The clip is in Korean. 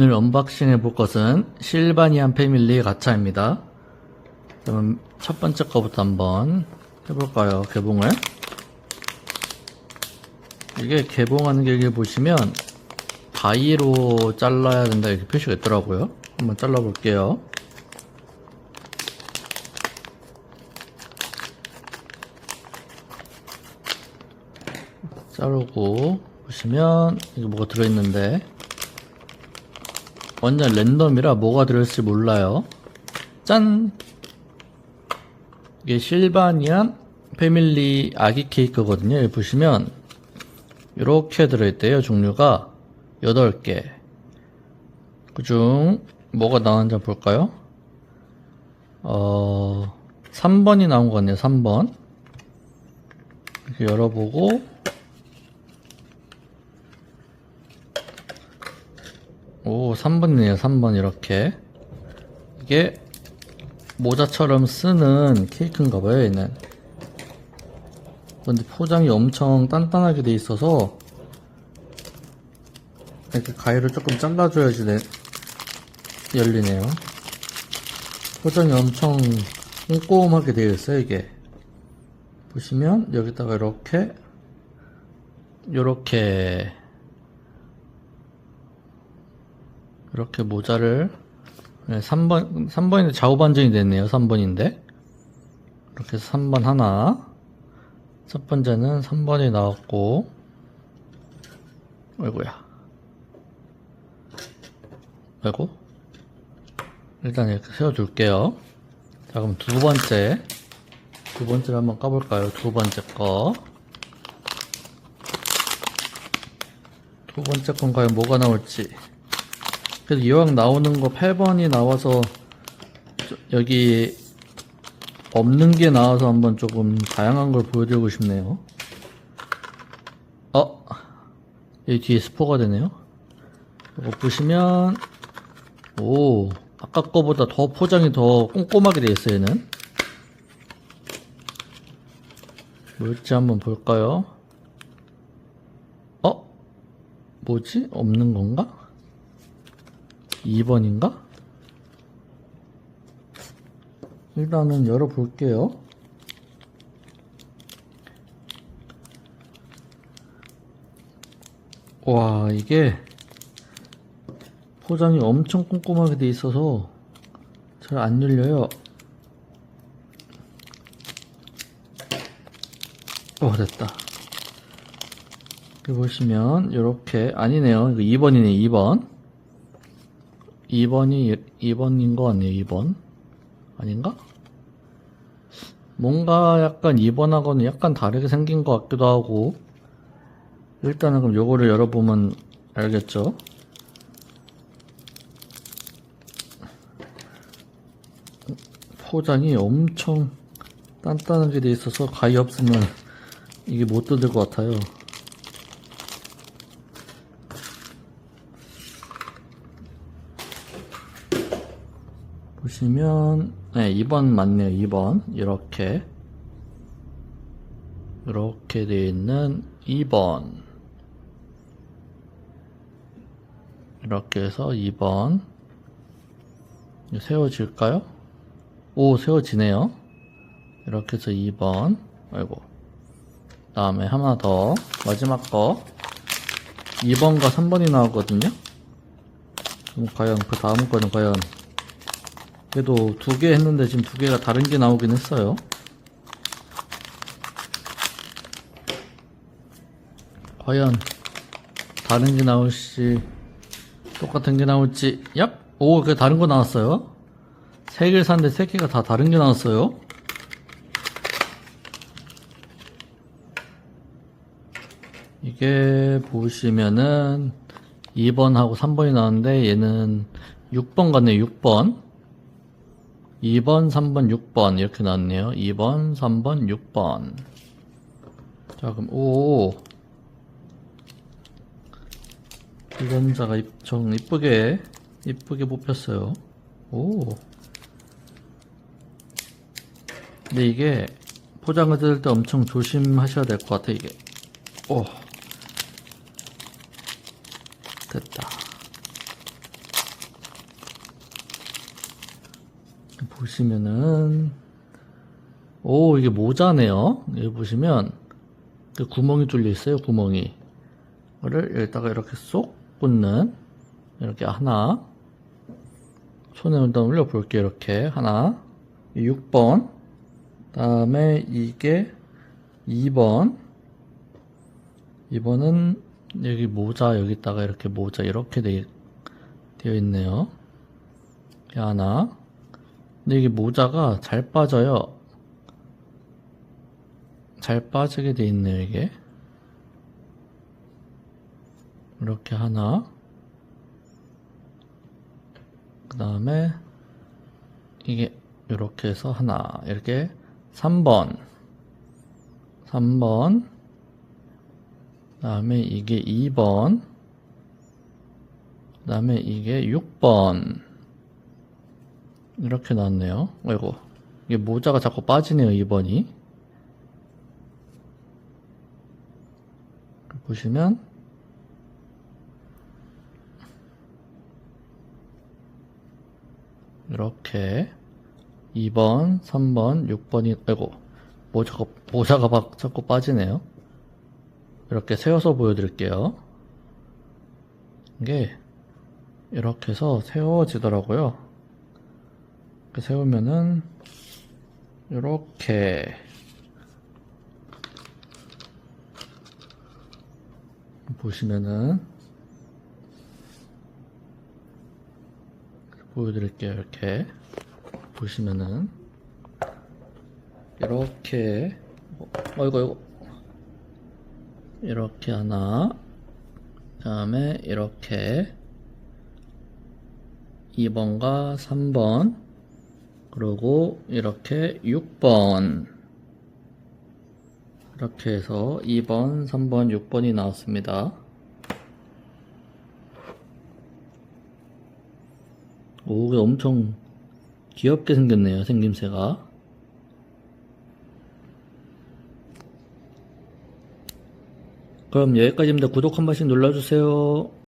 오늘 언박싱 해 볼 것은 실바니안 패밀리 가차입니다. 그럼 첫 번째 거부터 한번 해볼까요? 개봉을. 이게 개봉하는 게 여기 보시면 가위로 잘라야 된다 이렇게 표시가 있더라고요. 한번 잘라볼게요. 자르고 보시면 이게 뭐가 들어있는데 완전 랜덤이라 뭐가 들어있을지 몰라요. 짠! 이게 실바니안 패밀리 아기 케이크거든요. 여기 보시면 이렇게 들어있대요. 종류가 8개. 그중 뭐가 나왔는지 한번 볼까요? 어, 3번이 나온 것 같네요. 3번. 이렇게 열어보고 오, 3번이네요. 3번 이렇게. 이게 모자처럼 쓰는 케이크인가 봐요, 얘는. 근데 포장이 엄청 단단하게 돼 있어서 이렇게 가위를 조금 잘라줘야지 내- 열리네요. 포장이 엄청 꼼꼼하게 되어 있어요, 이게. 보시면 여기다가 이렇게 이렇게 이렇게 모자를 네, 3번 3번인데 좌우 반전이 됐네요. 3번인데 이렇게 해서 3번 하나 첫 번째는 3번이 나왔고 아이고야 아이고 일단 이렇게 세워둘게요. 자 그럼 두 번째 두 번째를 한번 까볼까요? 두 번째 거. 두 번째 건 과연 뭐가 나올지. 그래도 이왕 나오는 거 8번이 나와서 저- 여기 없는 게 나와서 한번 조금 다양한 걸 보여드리고 싶네요. 어? 여기 뒤에 스포가 되네요. 이거 보시면 오 아까 거보다 더 포장이 더 꼼꼼하게 되어 있어요 얘는 뭘지 한번 볼까요? 어? 뭐지? 없는 건가? 2번인가? 일단은 열어볼게요. 와, 이게 포장이 엄청 꼼꼼하게 돼 있어서 잘 안 열려요. 어, 됐다. 여기 보시면, 이렇게, 아니네요. 이거 2번이네, 2번. 2번이 2번인 것 같네요. 2번 아닌가? 뭔가 약간 2번하고는 약간 다르게 생긴 것 같기도 하고 일단은 그럼 요거를 열어보면 알겠죠? 포장이 엄청 단단하게 돼 있어서 가위 없으면 이게 못 뜯을 것 같아요. 보시면 네 2번 맞네요 2번. 이렇게. 이렇게 되어 있는 2번. 이렇게 해서 2번. 이거 세워질까요? 오 세워지네요. 이렇게 해서 2번. 아이고. 다음에 하나 더. 마지막 거. 2번과 3번이 나오거든요. 그럼 과연 그 다음 거는 과연 그래도 두 개 했는데 지금 두 개가 다른 게 나오긴 했어요. 과연 다른 게 나올지 똑같은 게 나올지 얍! 오, 그 다른 거 나왔어요. 세 개를 샀는데 세 개가 다 다른 게 나왔어요. 이게 보시면은 2번하고 3번이 나왔는데 얘는 6번 같네요. 6번. 2번, 3번, 6번 이렇게 나왔네요. 2번, 3번, 6번. 자, 그럼 오. 유전자가 좀 이쁘게 이쁘게 뽑혔어요. 오. 근데 이게 포장을 뜯을 때 엄청 조심하셔야 될 것 같아 이게. 오. 됐다. 보시면은 오 이게 모자네요. 여기 보시면 그 구멍이 뚫려 있어요. 구멍이. 이거를 여기다가 이렇게 쏙 꽂는 이렇게 하나 손에 일단 올려 볼게요. 이렇게 하나 6번 다음에 이게 2번 2번은 여기 모자 여기다가 이렇게 모자 이렇게 돼, 되어 있네요. 하나 근데 이게 모자가 잘 빠져요. 잘 빠지게 돼 있네요, 이게. 이렇게 하나. 그 다음에, 이게, 이렇게 해서 하나. 이렇게, 3번. 3번. 그 다음에 이게 2번. 그 다음에 이게 6번. 이렇게 나왔네요. 아이고. 이게 모자가 자꾸 빠지네요, 2번이. 보시면, 이렇게 2번, 3번, 6번이, 아이고, 모자가, 모자가 막 자꾸 빠지네요. 이렇게 세워서 보여드릴게요. 이게, 이렇게 해서 세워지더라고요. 이렇게 세우면은 이렇게. 보시면은 보여드릴게요. 이렇게. 보시면은 이렇게. 어, 어이구 이거. 이렇게 하나. 그 다음에 이렇게. 2번과 3번 그리고 이렇게 6번 이렇게 해서 2번, 3번, 6번이 나왔습니다. 오, 이게 엄청 귀엽게 생겼네요, 생김새가. 그럼 여기까지입니다. 구독 한 번씩 눌러주세요.